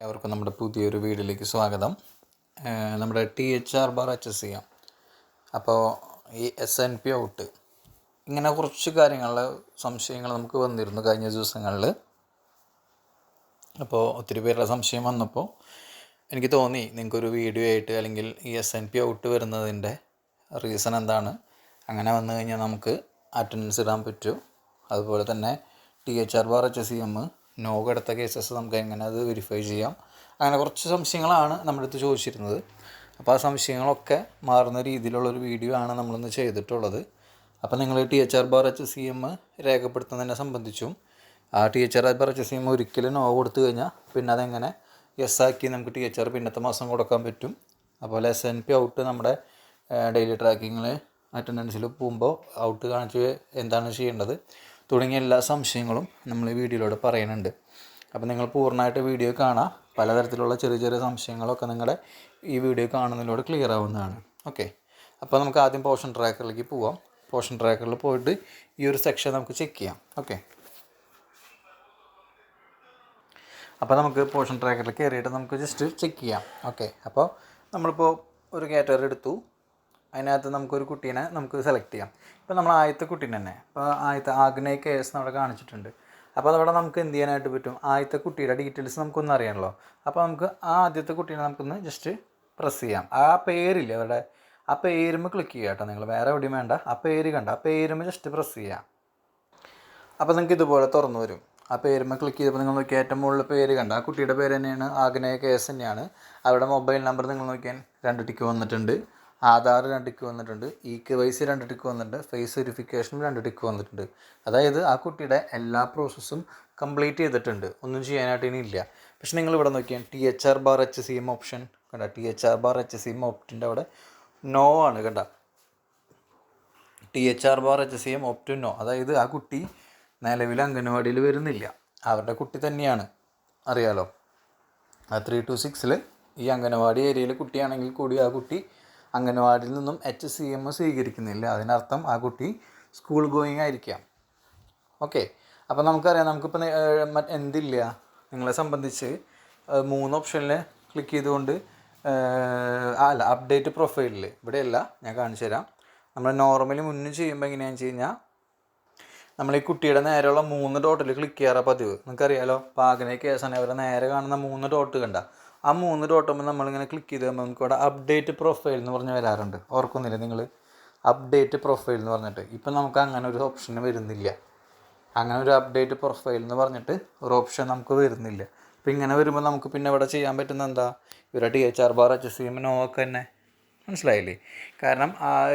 എല്ലാവർക്കും നമ്മുടെ പുതിയൊരു വീഡിയോയിലേക്ക് സ്വാഗതം. നമ്മുടെ T H R bar H S ചെയ്യാം. അപ്പോൾ ഈ എസ് എൻ പി ഔട്ട് ഇങ്ങനെ കുറച്ച് കാര്യങ്ങളിൽ സംശയങ്ങൾ നമുക്ക് വന്നിരുന്നു കഴിഞ്ഞ ദിവസങ്ങളിൽ അപ്പോൾ ഒത്തിരി പേരുടെ സംശയം വന്നപ്പോൾ എനിക്ക് തോന്നി നിങ്ങൾക്കൊരു വീഡിയോ ആയിട്ട് അല്ലെങ്കിൽ ഈ എസ് എൻ പി ഔട്ട് വരുന്നതിന്റെ റീസൺ എന്താണ്? അങ്ങനെ വന്നു കഴിഞ്ഞാൽ നമുക്ക് അറ്റൻഡൻസ് ഇടാൻ പറ്റും. അതുപോലെ തന്നെ T H R bar H S C M no എടുത്ത കേസസ് നമുക്ക് എങ്ങനെ അത് വെരിഫൈ ചെയ്യാം. അങ്ങനെ കുറച്ച് സംശയങ്ങളാണ് നമ്മുടെ അടുത്ത് ചോദിച്ചിരുന്നത്. അപ്പോൾ ആ സംശയങ്ങളൊക്കെ മാറുന്ന രീതിയിലുള്ളൊരു വീഡിയോ ആണ് നമ്മളിന്ന് ചെയ്തിട്ടുള്ളത്. അപ്പോൾ നിങ്ങൾ T H R bar H C M രേഖപ്പെടുത്തുന്നതിനെ സംബന്ധിച്ചും ആ T H R bar H C M ഒരിക്കലും നോ കൊടുത്തു കഴിഞ്ഞാൽ പിന്നെ അതെങ്ങനെ യെസ് ആക്കി നമുക്ക് ടി എച്ച് ആർ പിന്നത്തെ മാസം കൊടുക്കാൻ പറ്റും. അതുപോലെ എസ് എൻ പി ഔട്ട് നമ്മുടെ ഡെയിലി ട്രാക്കിങ്ങിൽ അറ്റൻഡൻസിൽ പോകുമ്പോൾ ഔട്ട് കാണിച്ച് എന്താണ് ചെയ്യേണ്ടത്. തുടങ്ങിയ എല്ലാ സംശയങ്ങളും നമ്മൾ ഈ വീഡിയോയിലൂടെ പറയുന്നുണ്ട്. അപ്പോൾ നിങ്ങൾ പൂർണമായിട്ട് വീഡിയോ കാണാം. പലതരത്തിലുള്ള ചെറിയ ചെറിയ സംശയങ്ങളൊക്കെ നിങ്ങളുടെ ഈ വീഡിയോ കാണുന്നതിലൂടെ ക്ലിയർ ആവുന്നതാണ്. ഓക്കെ അപ്പോൾ നമുക്ക് ആദ്യം പോഷൻ ട്രാക്കറിലേക്ക് പോവാം. പോഷൻ ട്രാക്കറിൽ പോയിട്ട് ഈ ഒരു സെക്ഷൻ നമുക്ക് ചെക്ക് ചെയ്യാം. ഓക്കെ അപ്പോൾ നമുക്ക് പോഷൻ ട്രാക്കറിൽ കയറിയിട്ട് നമുക്ക് ജസ്റ്റ് ചെക്ക് ചെയ്യാം. ഓക്കെ അപ്പോൾ നമ്മളിപ്പോൾ ഒരു കാറ്റഗറി എടുത്തു. അതിനകത്ത് നമുക്കൊരു കുട്ടീനെ നമുക്ക് സെലക്ട് ചെയ്യാം. ഇപ്പോൾ നമ്മൾ ആദ്യത്തെ കുട്ടീനെ തന്നെ. ഇപ്പോൾ ആദ്യത്തെ ആഗ്നേയ കേസ് അവിടെ കാണിച്ചിട്ടുണ്ട്. അപ്പോൾ അതവിടെ നമുക്ക് എന്ത് ചെയ്യാനായിട്ട് പറ്റും? ആദ്യത്തെ കുട്ടിയുടെ ഡീറ്റെയിൽസ് നമുക്കൊന്നും അറിയാമല്ലോ അപ്പോൾ നമുക്ക് ആ ആദ്യത്തെ കുട്ടീനെ നമുക്കൊന്ന് ജസ്റ്റ് പ്രസ് ചെയ്യാം. ആ പേരിൽ അവരുടെ? ആ പേരുമ്പോൾ ക്ലിക്ക് ചെയ്യുക കേട്ടോ നിങ്ങൾ വേറെ എവിടെയും വേണ്ട. ആ പേര് കണ്ട ആ പേരുമ്പോൾ ജസ്റ്റ് പ്രസ് ചെയ്യാം. അപ്പോൾ നിങ്ങൾക്ക് ഇതുപോലെ തുറന്നു വരും. ആ പേരുമ്പോൾ ക്ലിക്ക് ചെയ്തപ്പോൾ നിങ്ങൾ നോക്കിയാൽ ഏറ്റവും മുകളിൽ പേര് കണ്ട ആ കുട്ടിയുടെ പേര് തന്നെയാണ് ആഗ്നേയ കേസ് തന്നെയാണ്. അവരുടെ മൊബൈൽ നമ്പർ നിങ്ങൾ നോക്കിയാൽ രണ്ട് ടിക്ക് വന്നിട്ടുണ്ട്. ആധാർ രണ്ട് ടിക്ക് വന്നിട്ടുണ്ട് ഇ കെ വൈ സി രണ്ട് ടിക്ക് വന്നിട്ടുണ്ട് ഫേസ് വെരിഫിക്കേഷനും രണ്ട് ടിക്ക് വന്നിട്ടുണ്ട്. അതായത് ആ കുട്ടിയുടെ എല്ലാ പ്രോസസ്സും കംപ്ലീറ്റ് ചെയ്തിട്ടുണ്ട്. ഒന്നും ചെയ്യാനായിട്ട് ഇനി ഇല്ല. പക്ഷെ നിങ്ങൾ ഇവിടെ നോക്കിയാൽ T H R bar H C M option കണ്ട? T H R bar H C M ഓപ്റ്റിന്റെ അവിടെ നോ ആണ് കണ്ട? T H R bar H C M opt no അതായത് ആ കുട്ടി നിലവിൽ അംഗനവാടിയിൽ വരുന്നില്ല. അവരുടെ കുട്ടി തന്നെയാണ്. അറിയാലോ? ആ ത്രീ ടു സിക്സിൽ ഈ അംഗനവാടി ഏരിയയിലെ കുട്ടിയാണെങ്കിൽ കൂടി ആ കുട്ടി അംഗനവാടിയിൽ നിന്നും എച്ച് സി എം സ്വീകരിക്കുന്നില്ല. അതിനർത്ഥം ആ കുട്ടി സ്കൂൾ ഗോയിങ് ആയിരിക്കാം. ഓക്കെ അപ്പോൾ നമുക്കറിയാം നമുക്കിപ്പോൾ എന്തില്ല? നിങ്ങളെ സംബന്ധിച്ച് മൂന്ന് ഓപ്ഷനിൽ ക്ലിക്ക് ചെയ്തുകൊണ്ട് അല്ല അപ്ഡേറ്റ് പ്രൊഫൈലിൽ ഇവിടെയല്ല ഞാൻ കാണിച്ചു തരാം. നമ്മൾ നോർമലി മുന്നേ ചെയ്യുമ്പോൾ എങ്ങനെയാണെന്ന് വെച്ച് കഴിഞ്ഞാൽ നമ്മൾ ഈ കുട്ടിയുടെ നേരെയുള്ള മൂന്ന് ഡോട്ടിൽ ക്ലിക്ക് ചെയ്യാറാണ് പതിവ്. നിങ്ങൾക്കറിയാലോ? പാകനെ കേസാണ് അവരെ നേരെ കാണുന്ന മൂന്ന് ഡോട്ട് കണ്ട. ആ മൂന്ന് ഡോട്ടുമ്പോൾ നമ്മളിങ്ങനെ ക്ലിക്ക് ചെയ്ത് കഴിയുമ്പോൾ നമുക്ക് അപ്ഡേറ്റ് പ്രൊഫൈൽ എന്ന് പറഞ്ഞ് വരാറുണ്ട്. ഓർക്കുന്നില്ല നിങ്ങൾ അപ്ഡേറ്റ് പ്രൊഫൈൽ എന്ന് പറഞ്ഞിട്ട്. ഇപ്പം നമുക്ക് അങ്ങനെ ഒരു ഓപ്ഷൻ വരുന്നില്ല. അങ്ങനെ ഒരു അപ്ഡേറ്റ് പ്രൊഫൈൽ എന്ന് പറഞ്ഞിട്ട് ഒരു ഓപ്ഷൻ നമുക്ക് വരുന്നില്ല. അപ്പോൾ ഇങ്ങനെ വരുമ്പോൾ നമുക്ക് പിന്നെ ഇവിടെ ചെയ്യാൻ പറ്റുന്ന എന്താ? ഇവരുടെ T H R bar H C M ഒക്കെ തന്നെ. മനസ്സിലായില്ലേ? കാരണം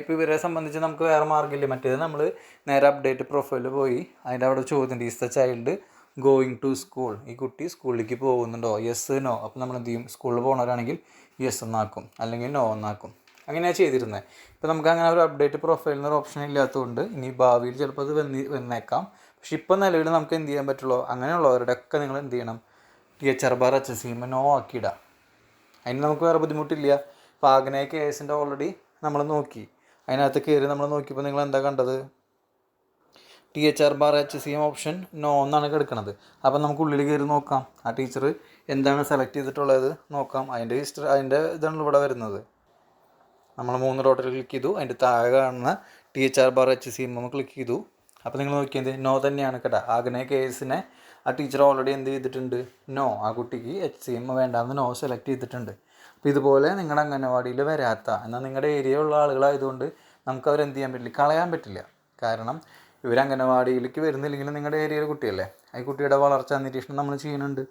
ഇപ്പോൾ ഇവരെ സംബന്ധിച്ച് നമുക്ക് വേറെ മാർഗമില്ല. മറ്റേത് നമ്മൾ നേരെ അപ്ഡേറ്റ് പ്രൊഫൈലിൽ പോയി. അതിന്റെ അവിടെ ചോദ്യം is the child going to school ഈ കുട്ടി സ്കൂളിലേക്ക് പോകുന്നുണ്ടോ? യെസ് നോ അപ്പോൾ നമ്മൾ എന്ത് ചെയ്യും? സ്കൂളിൽ പോകുന്നവരാണെങ്കിൽ യെസ് എന്നാക്കും അല്ലെങ്കിൽ നോ എന്നാക്കും അങ്ങനെയാണ് ചെയ്തിരുന്നത് ഇപ്പോൾ നമുക്ക് അങ്ങനെ ഒരു അപ്ഡേറ്റ് പ്രൊഫൈൽ എന്നൊരു ഓപ്ഷൻ ഇല്ലാത്തതുകൊണ്ട് ഇനി ഭാവിയിൽ ചിലപ്പോൾ അത് വന്നി വന്നേക്കാം. പക്ഷെ ഇപ്പോൾ നിലവിൽ നമുക്ക് എന്ത് ചെയ്യാൻ പറ്റുള്ളൂ? അങ്ങനെയുള്ളവരുടെ ഒക്കെ നിങ്ങൾ എന്ത് ചെയ്യണം? T H R bar H S സിമ്മ no ആക്കിയിടാം അതിന് നമുക്ക് വേറെ ബുദ്ധിമുട്ടില്ല. ഇപ്പോൾ ആഗ്നേയ കേസിന്റെ ഓൾറെഡി നമ്മൾ നോക്കി. അതിനകത്ത് കയറി നമ്മൾ നോക്കിയപ്പോൾ നിങ്ങൾ എന്താ കണ്ടത്? T H R bar H C M option no എന്നാണ് കിടക്കുന്നത് അപ്പം നമുക്ക് ഉള്ളിൽ കയറി നോക്കാം. ആ ടീച്ചർ എന്താണ് സെലക്ട് ചെയ്തിട്ടുള്ളത് നോക്കാം. അതിന്റെ ഹിസ്റ്ററി അതിന്റെ ഇതാണ് ഇവിടെ വരുന്നത്. നമ്മൾ മൂന്ന് ഡോട്ടിൽ ക്ലിക്ക് ചെയ്തു. അതിന്റെ താഴെ കാണുന്ന T H R bar H C M click ചെയ്തു. അപ്പോൾ നിങ്ങൾ നോക്കിയത് നോ തന്നെയാണ് കേട്ടോ. ആഗ്നേയ കേസിനെ ആ ടീച്ചർ ഓൾറെഡി എന്ത് ചെയ്തിട്ടുണ്ട്? നോ ആ കുട്ടിക്ക് എച്ച് സി എം വേണ്ടാന്ന് നോ സെലക്ട് ചെയ്തിട്ടുണ്ട്. അപ്പോൾ ഇതുപോലെ നിങ്ങളുടെ അംഗനവാടിയിൽ വരാത്ത എന്നാൽ നിങ്ങളുടെ ഏരിയയിലുള്ള ആളുകളായതുകൊണ്ട് നമുക്ക് അവർ എന്ത് ചെയ്യാൻ പറ്റില്ല? കളയാൻ പറ്റില്ല. കാരണം ഇവർ അംഗനവാടിയിലേക്ക് വരുന്നില്ലെങ്കിലും നിങ്ങളുടെ ഏരിയയിലെ കുട്ടിയല്ലേ? ആ കുട്ടിയുടെ വളർച്ചാ നിരീക്ഷണം നമ്മൾ ചെയ്യുന്നുണ്ട്.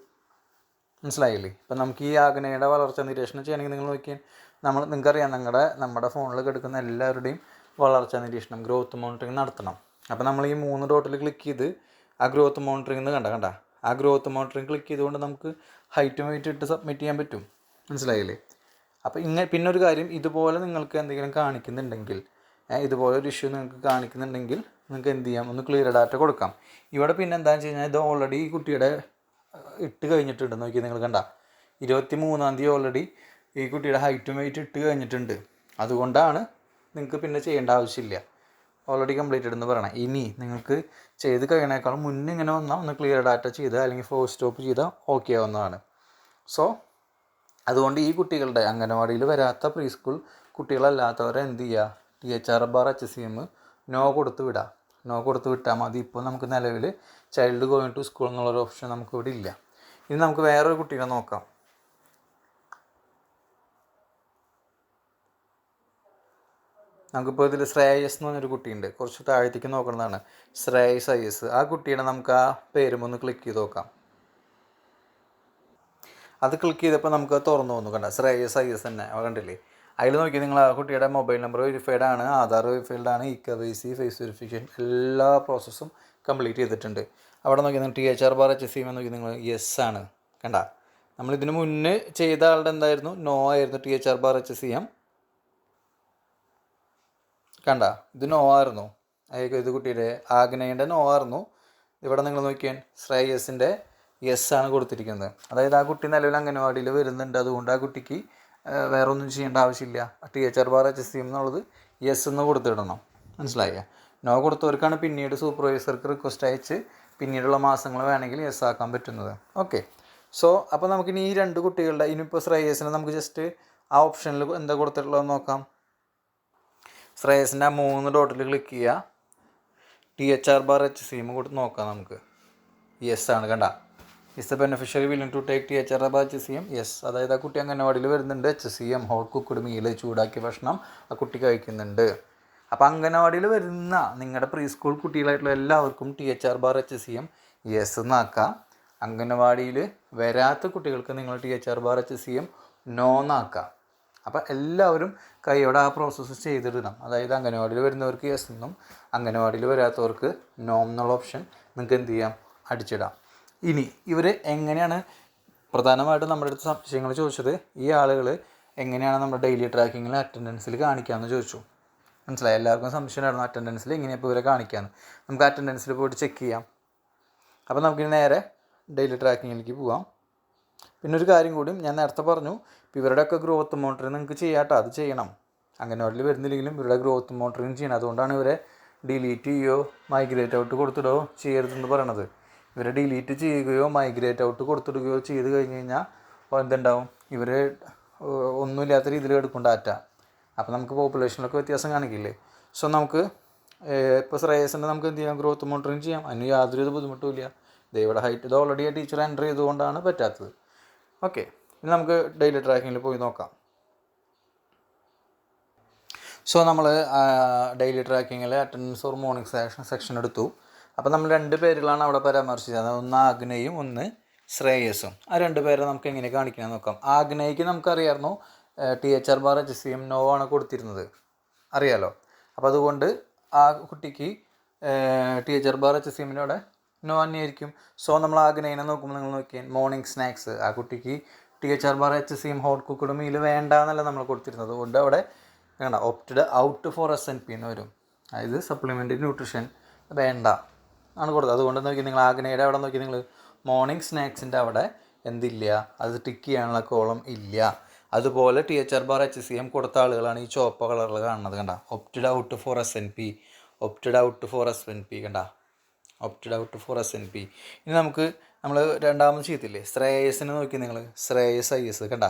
മനസ്സിലായില്ലേ? ഇപ്പം നമുക്ക് ഈ ആഗ്നയുടെ വളർച്ച നിരീക്ഷണം ചെയ്യണമെങ്കിൽ നിങ്ങൾ നോക്കിയാൽ നമ്മൾ നിങ്ങൾക്കറിയാം നിങ്ങളുടെ നമ്മുടെ ഫോണിൽ കിടക്കുന്ന എല്ലാവരുടെയും വളർച്ചാ നിരീക്ഷണം ഗ്രോത്ത് മോണിറ്ററിങ് നടത്തണം. അപ്പോൾ നമ്മൾ ഈ മൂന്ന് ഡോട്ടിൽ ക്ലിക്ക് ചെയ്ത് ആ ഗ്രോത്ത് മോണിറ്ററിംഗ് കണ്ട കണ്ട? ആ ഗ്രോത്ത് മോണിറ്ററിംഗ് ക്ലിക്ക് ചെയ്തുകൊണ്ട് നമുക്ക് ഹൈറ്റും വെയിറ്റ് ഇട്ട് സബ്മിറ്റ് ചെയ്യാൻ പറ്റും. മനസ്സിലായില്ലേ? അപ്പോൾ ഇങ്ങനെ പിന്നെ ഒരു കാര്യം ഇതുപോലെ നിങ്ങൾക്ക് എന്തെങ്കിലും കാണിക്കുന്നുണ്ടെങ്കിൽ ഏ, ഇതുപോലെ ഒരു ഇഷ്യൂ നിങ്ങൾക്ക് കാണിക്കുന്നുണ്ടെങ്കിൽ നിങ്ങൾക്ക് എന്ത് ചെയ്യാം? ഒന്ന് ക്ലിയർ ഡാറ്റ കൊടുക്കാം. ഇവിടെ പിന്നെ എന്താണെന്ന് വെച്ച് കഴിഞ്ഞാൽ ഇത് ഓൾറെഡി ഈ കുട്ടിയുടെ ഇട്ട് കഴിഞ്ഞിട്ടുണ്ട്. നോക്കി നിങ്ങൾ കണ്ട. ഇരുപത്തി മൂന്നാം തീയതി ഓൾറെഡി ഈ കുട്ടിയുടെ ഹൈറ്റും വെയിറ്റ് ഇട്ട് കഴിഞ്ഞിട്ടുണ്ട്. അതുകൊണ്ടാണ് നിങ്ങൾക്ക് പിന്നെ ചെയ്യേണ്ട ആവശ്യമില്ല. ഓൾറെഡി കംപ്ലീറ്റഡ് എന്ന് പറയണം. ഇനി നിങ്ങൾക്ക് ചെയ്ത് കഴിയണേക്കാളും മുന്നേ ഇങ്ങനെ വന്നാൽ ഒന്ന് ക്ലിയർ ഡാറ്റ ചെയ്താൽ അല്ലെങ്കിൽ ഫോർ സ്റ്റോപ്പ് ചെയ്താൽ ഓക്കെ ആവുന്നതാണ്. സോ അതുകൊണ്ട് ഈ കുട്ടികളുടെ അംഗനവാടിയിൽ വരാത്ത പ്രീ സ്കൂൾ കുട്ടികളല്ലാത്തവരെ എന്ത് ചെയ്യുക? T H R bar H C M no കൊടുത്ത് വിടാം. നോ കൊടുത്ത് വിട്ടാൽ മതി. ഇപ്പോൾ നമുക്ക് നിലവിൽ ചൈൽഡ് ഗോയിങ് ടു സ്കൂൾ എന്നുള്ളൊരു ഓപ്ഷൻ നമുക്ക് ഇവിടെ ഇല്ല. ഇനി നമുക്ക് വേറൊരു കുട്ടീനെ നോക്കാം. നമുക്കിപ്പോൾ ഇതിൽ ശ്രേയസ് എന്ന് പറഞ്ഞൊരു കുട്ടിയുണ്ട്. കുറച്ച് താഴത്തേക്ക് നോക്കുന്നതാണ് ശ്രേയസ് ഐ എസ് ആ കുട്ടിയുടെ നമുക്ക് ആ പേരും ഒന്ന് ക്ലിക്ക് ചെയ്ത് നോക്കാം. അത് ക്ലിക്ക് ചെയ്തപ്പോൾ നമുക്ക് തുറന്നു വന്നു. കണ്ട? ശ്രേയസ് ഐ എസ് തന്നെ. കണ്ടില്ലേ? അതിൽ നോക്കി നിങ്ങൾ ആ കുട്ടിയുടെ മൊബൈൽ നമ്പർ വെരിഫൈഡ് ആണ് ആധാർ വെരിഫൈഡ് ആണ് E K Y C face verification എല്ലാ പ്രോസസ്സും കംപ്ലീറ്റ് ചെയ്തിട്ടുണ്ട്. അവിടെ നോക്കി നിങ്ങൾ T H R bar H C M നോക്കി നിങ്ങൾ യെസ് ആണ്. കണ്ട? നമ്മൾ ഇതിന് മുന്നേ ചെയ്ത ആളുടെ എന്തായിരുന്നു? നോ ആയിരുന്നു T H R bar H S C M കണ്ട? ഇത് നോ ആയിരുന്നു. അയക്കും ഇത് കുട്ടിയുടെ ആഗ്നേയന്റെ നോ ആയിരുന്നു. ഇവിടെ നിങ്ങൾ നോക്കിയാൽ ശ്രേയസിന്റെ യെസ് ആണ് കൊടുത്തിരിക്കുന്നത്. അതായത് ആ കുട്ടി നിലവിൽ അംഗനവാടിയിൽ വരുന്നുണ്ട്. അതുകൊണ്ട് ആ കുട്ടിക്ക് ആ, വേറെ ഒന്നും ചെയ്യേണ്ട ആവശ്യമില്ല. T H R bar H S C എന്നുള്ളത് യെസ് എന്ന് കൊടുത്തിടണം. മനസ്സിലായ? നോ കൊടുത്തവർക്കാണ് പിന്നീട് സൂപ്പർവൈസർക്ക് റിക്വസ്റ്റ് അയച്ച് പിന്നീടുള്ള മാസങ്ങൾ വേണമെങ്കിൽ യെസ് ആക്കാൻ പറ്റുന്നത്. ഓക്കെ സോ അപ്പോൾ നമുക്കിനി ഈ രണ്ട് കുട്ടികളുടെ ഇനിയിപ്പോൾ ശ്രേയസിനെ നമുക്ക് ജസ്റ്റ് ആ ഓപ്ഷനിൽ എന്താ കൊടുത്തിട്ടുള്ളതെന്ന് നോക്കാം. ശ്രേയസിന്റെ ആ മൂന്ന് ഡോട്ടിൽ ക്ലിക്ക് ചെയ്യുക T H R bar H C കൊടുത്ത് നോക്കാം നമുക്ക്. യെസ് ആണ് കണ്ട. Is the beneficiary willing to take T H R bar H C M yes അതായത് ആ കുട്ടി അംഗനവാടിയിൽ വരുന്നുണ്ട്. H C M hot cooked meal ചൂടാക്കിയ ഭക്ഷണം ആ കുട്ടി കഴിക്കുന്നുണ്ട്. അപ്പോൾ അംഗനവാടിയിൽ വരുന്ന നിങ്ങളുടെ പ്രീ സ്കൂൾ കുട്ടികളായിട്ടുള്ള എല്ലാവർക്കും T H R bar H C M yes എന്നാക്കാം അംഗനവാടിയിൽ വരാത്ത കുട്ടികൾക്ക് നിങ്ങൾ T H R bar H C M no എന്നാക്കാം അപ്പോൾ എല്ലാവരും കൈയോടെ ആ പ്രോസസ്സ് ചെയ്തിടണം. അതായത് അംഗനവാടിയിൽ വരുന്നവർക്ക് യെസ് എന്നും അംഗനവാടിയിൽ വരാത്തവർക്ക് നോ എന്നുള്ള ഓപ്ഷൻ നിങ്ങൾക്ക് എന്ത് ചെയ്യാം? അടിച്ചിടാം. ഇനി ഇവർ എങ്ങനെയാണ് പ്രധാനമായിട്ടും നമ്മുടെ അടുത്ത് സംശയങ്ങൾ ചോദിച്ചത്? ഈ ആളുകൾ എങ്ങനെയാണ് നമ്മുടെ ഡെയിലി ട്രാക്കിങ്ങിൽ അറ്റൻഡൻസിൽ കാണിക്കാമെന്ന് ചോദിച്ചു. മനസ്സിലായി? എല്ലാവർക്കും സംശയമായിരുന്നു അറ്റൻഡൻസിൽ എങ്ങനെയാണ് ഇപ്പോൾ ഇവരെ കാണിക്കാമെന്ന് നമുക്ക് അറ്റൻഡൻസിൽ പോയിട്ട് ചെക്ക് ചെയ്യാം. അപ്പോൾ നമുക്കിനി നേരെ ഡെയിലി ട്രാക്കിങ്ങിലേക്ക് പോവാം. പിന്നെ ഒരു കാര്യം കൂടി ഞാൻ നേരത്തെ പറഞ്ഞു ഇവരുടെയൊക്കെ ഗ്രോത്ത് മോണിറ്ററിങ് നിങ്ങൾക്ക് ചെയ്യാട്ടോ അത് ചെയ്യണം. അങ്ങനെ അംഗനവാടിയിൽ വരുന്നില്ലെങ്കിലും ഇവരുടെ ഗ്രോത്ത് മോണിറ്ററിങ് ചെയ്യണം. അതുകൊണ്ടാണ് ഇവരെ ഡിലീറ്റ് ചെയ്യോ മൈഗ്രേറ്റ് ഔട്ട് കൊടുത്തിടുകയോ ചെയ്യരുതെന്ന് പറയണത്. ഇവരെ ഡിലീറ്റ് ചെയ്യുകയോ മൈഗ്രേറ്റ് ഔട്ട് കൊടുത്തിടുകയോ ചെയ്ത് കഴിഞ്ഞ് കഴിഞ്ഞാൽ എന്തുണ്ടാവും? ഇവർ ഒന്നുമില്ലാത്ത രീതിയിൽ എടുക്കും ഡാറ്റ അപ്പോൾ നമുക്ക് പോപ്പുലേഷനിലൊക്കെ വ്യത്യാസം കാണിക്കില്ലേ? സോ നമുക്ക് ഇപ്പോൾ ശ്രേയസിന്റെ നമുക്ക് എന്ത് ചെയ്യാം? ഗ്രോത്ത് മോണിറ്ററിങ് ചെയ്യാം. അതിന് യാതൊരു ബുദ്ധിമുട്ടും ഇല്ല ദൈവയുടെ ഹൈറ്റ് ഇത് ഓൾറെഡി ടീച്ചർ എന്റർ ചെയ്തുകൊണ്ടാണ് പറ്റാത്തത്. ഓക്കെ ഇനി നമുക്ക് ഡെയിലി ട്രാക്കിങ്ങിൽ പോയി നോക്കാം. സോ നമ്മൾ daily ട്രാക്കിങ്ങിൽ attendance or morning section section എടുത്തു. അപ്പോൾ നമ്മൾ രണ്ട് പേരുകളാണ് അവിടെ പരാമർശിച്ചത്. ഒന്ന് ആഗ്നയും ഒന്ന് ശ്രേയസും ആ രണ്ട് പേരെ നമുക്ക് എങ്ങനെ കാണിക്കണം നോക്കാം. ആഗ്നയ്ക്ക് നമുക്കറിയായിരുന്നു T H R bar H C M no ആണ് കൊടുത്തിരുന്നത്. അറിയാലോ? അപ്പോൾ അതുകൊണ്ട് ആ കുട്ടിക്ക് T H R bar H C എമ്മിനോടെ no തന്നെയായിരിക്കും സോ നമ്മൾ ആഗ്നേനെ നോക്കുമ്പോൾ നിങ്ങൾ നോക്കിയാൽ മോർണിംഗ് സ്നാക്സ് ആ കുട്ടിക്ക് T H R bar H C M hot cooked meal വേണ്ട എന്നല്ല നമ്മൾ കൊടുത്തിരുന്നത്. അതുകൊണ്ട് അവിടെ വേണ്ട opted out for S N P എന്ന് വരും. അതായത് സപ്ലിമെന്ററി ന്യൂട്രീഷൻ വേണ്ട. ആണ് കൊടുത്തത്. അതുകൊണ്ട് നോക്കി നിങ്ങൾ ആഗ്നേയുടെ അവിടെ നോക്കി നിങ്ങൾ മോർണിംഗ് സ്നാക്സിന്റെ അവിടെ എന്തില്ല? അത് ടിക്ക് ചെയ്യാനുള്ള കോളം ഇല്ല. അതുപോലെ T H R bar H C M കൊടുത്ത ആളുകളാണ് ഈ ചുവപ്പ് കളറിൽ കാണുന്നത് കണ്ട. Opted out for S N P opted out for S N P കണ്ട. Opted out for S N P ഇനി നമുക്ക് നമ്മൾ രണ്ടാമത് ചെയ്യത്തില്ലേ ശ്രേയസിനെ നോക്കി നിങ്ങൾ ശ്രേയസ് ഐ എസ് കണ്ട.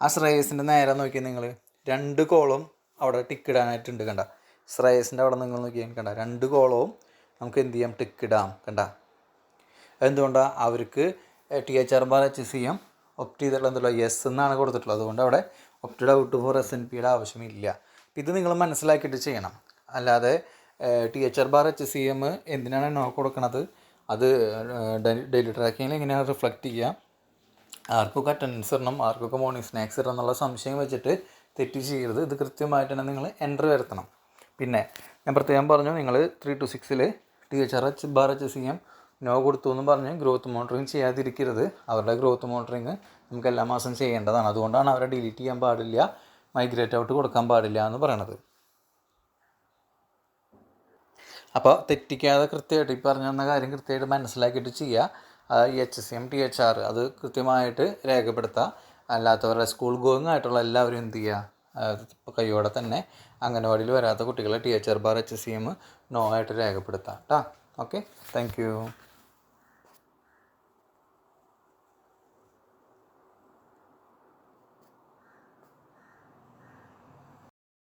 ആ ശ്രേയസിന്റെ നേരെ നോക്കി നിങ്ങൾ രണ്ട് കോളം അവിടെ ടിക്ക് ഇടാനായിട്ടുണ്ട് കണ്ട. ശ്രേയസിന്റെ അവിടെ നിങ്ങൾ നോക്കി കണ്ട. രണ്ട് കോളവും നമുക്ക് എന്ത് ചെയ്യാം? ടിക്ക് ഇടാം കണ്ട? എന്തുകൊണ്ടാണ് അവർക്ക് T H R bar H C M opt ചെയ്തിട്ടുള്ള എന്തല്ലോ എസ് എന്നാണ് കൊടുത്തിട്ടുള്ളത്. അതുകൊണ്ട് അവിടെ opted out for S N പിയുടെ ആവശ്യമില്ല. ഇത് നിങ്ങൾ മനസ്സിലാക്കിയിട്ട് ചെയ്യണം. അല്ലാതെ T H R bar H C M എന്തിനാണ് നോക്ക് കൊടുക്കുന്നത് അത് ഡെയിലി ട്രാക്കിങ്ങിൽ എങ്ങനെയാണ് റിഫ്ലക്റ്റ് ചെയ്യുക ആർക്കൊക്കെ അറ്റൻഡൻസ് ഇടണം? ആർക്കൊക്കെ മോർണിംഗ് സ്നാക്സ് ഇടണം? എന്നുള്ള സംശയം വെച്ചിട്ട് തെറ്റ് ചെയ്യരുത്. ഇത് കൃത്യമായിട്ട് തന്നെ നിങ്ങൾ എന്റർ വരുത്തണം. പിന്നെ ഞാൻ പ്രത്യേകം പറഞ്ഞു നിങ്ങൾ ത്രീ ടു സിക്സിൽ T H R H bar H C M no കൊടുത്തു എന്ന് പറഞ്ഞ് ഗ്രോത്ത് മോണിറ്ററിങ് ചെയ്യാതിരിക്കരുത്. അവരുടെ ഗ്രോത്ത് മോണിറ്ററിങ് നമുക്ക് എല്ലാ മാസം ചെയ്യേണ്ടതാണ്. അതുകൊണ്ടാണ് അവരെ ഡിലീറ്റ് ചെയ്യാൻ പാടില്ല മൈഗ്രേറ്റ് ഔട്ട് കൊടുക്കാൻ പാടില്ല എന്ന് പറയണത്. അപ്പോൾ തെറ്റിക്കാതെ കൃത്യമായിട്ട് ഈ പറഞ്ഞു തന്ന കാര്യം കൃത്യമായിട്ട് മനസ്സിലാക്കിയിട്ട് ചെയ്യുക ഈ H S M T H R അത് കൃത്യമായിട്ട് രേഖപ്പെടുത്തുക അല്ലാത്തവരുടെ സ്കൂൾ ഗോയിങ് ആയിട്ടുള്ള എല്ലാവരും എന്ത് ചെയ്യുക കൈയോടെ തന്നെ അംഗനവാടിയിൽ വരാത്ത കുട്ടികളെ T H R bar H C M no ആയിട്ട് രേഖപ്പെടുത്താം കേട്ടോ ഓക്കെ താങ്ക് യു